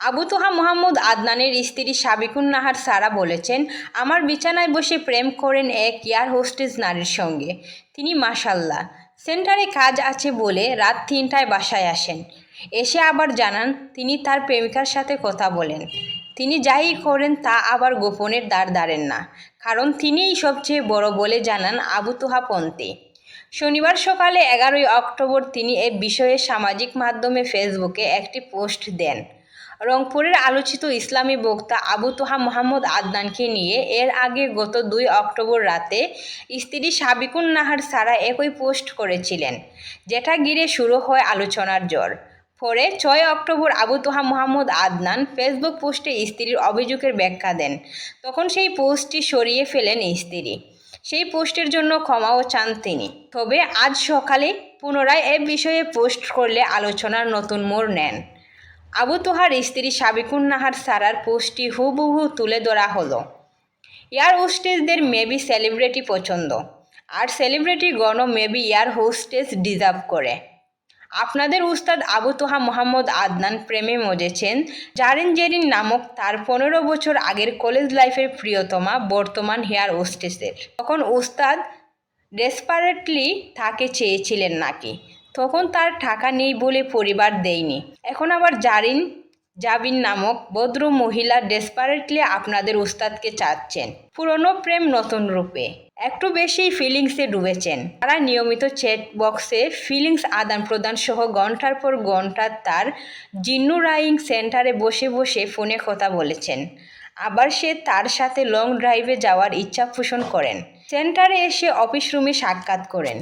আবু তোহা মোহাম্মদ আদনানের স্ত্রী সাবিকুন নাহার সারা বলেছেন, আমার বিছানায় বসে প্রেম করেন এক এয়ার হোস্টেজ নারীর সঙ্গে। তিনি মাসাল্লাহ সেন্টারে কাজ আছে বলে রাত তিনটায় বাসায় আসেন। এসে আবার জানান, তিনি তার প্রেমিকার সাথে কথা বলেন। তিনি যাই করেন তা আবার গোপনের দ্বার দাঁড়েন না। কারণ তিনিই সবচেয়ে বড় বলে জানান আবু তোহা পন্থী। শনিবার সকালে এগারোই অক্টোবর তিনি এ বিষয়ে সামাজিক মাধ্যমে ফেসবুকে একটি পোস্ট দেন। রংপুরের আলোচিত ইসলামী বক্তা আবু তোহা মোহাম্মদ আদনানকে নিয়ে এর আগে গত দুই অক্টোবর রাতে স্ত্রী সাবিকুন নাহার সারা একই পোস্ট করেছিলেন, যেটা ঘিরে শুরু হয় আলোচনার জ্বর। পরে ছয় অক্টোবর আবু তোহা মোহাম্মদ আদনান ফেসবুক পোস্টে স্ত্রীর অভিযোগের ব্যাখ্যা দেন। তখন সেই পোস্টটি সরিয়ে ফেলেন স্ত্রী। সেই পোস্টের জন্য ক্ষমাও চান তিনি। তবে আজ সকালে পুনরায় এ বিষয়ে পোস্ট করলে আলোচনার নতুন মোড় নেন। আবু তোহার স্ত্রী সাবিকুন নাহার সারার পোস্টটি হুবহু তুলে ধরা হলো। এয়ার হোস্টেসদের মেবি সেলিব্রিটি পছন্দ, আর সেলিব্রিটি গণ মেবি এয়ার হোস্টেস ডিজার্ভ করে। আপনাদের উস্তাদ আবু তোহা মোহাম্মদ আদনান প্রেমে মজেছেন, জারিন জেরিন নামক তার পনেরো বছর আগের কলেজ লাইফের প্রিয়তমা বর্তমান হেয়ার হোস্টেসের। তখন উস্তাদ ডেসপারেটলি তাকে চেয়েছিলেন নাকি? তখন তার টাকা নেই বলে পরিবার দেয়নি। এখন আবার জারিন জাবিন নামক ভদ্র মহিলা ডেসপারেটলি আপনাদের উস্তাদকে চাচ্ছেন। পুরনো প্রেম নতুন রূপে। একটু বেশি ফিলিংসে ডুবেছেন। তারা নিয়মিত চ্যাট বক্সে ফিলিংস আদান প্রদান সহ ঘণ্টার পর ঘণ্টা তার জিন্নু রাইং সেন্টারে বসে বসে ফোনে কথা বলেছেন। আবার সে তার সাথে লং ড্রাইভে যাওয়ার ইচ্ছা পোষণ করেন। সেন্টারে এসে অফিস রুমে সাক্ষাৎ করেন।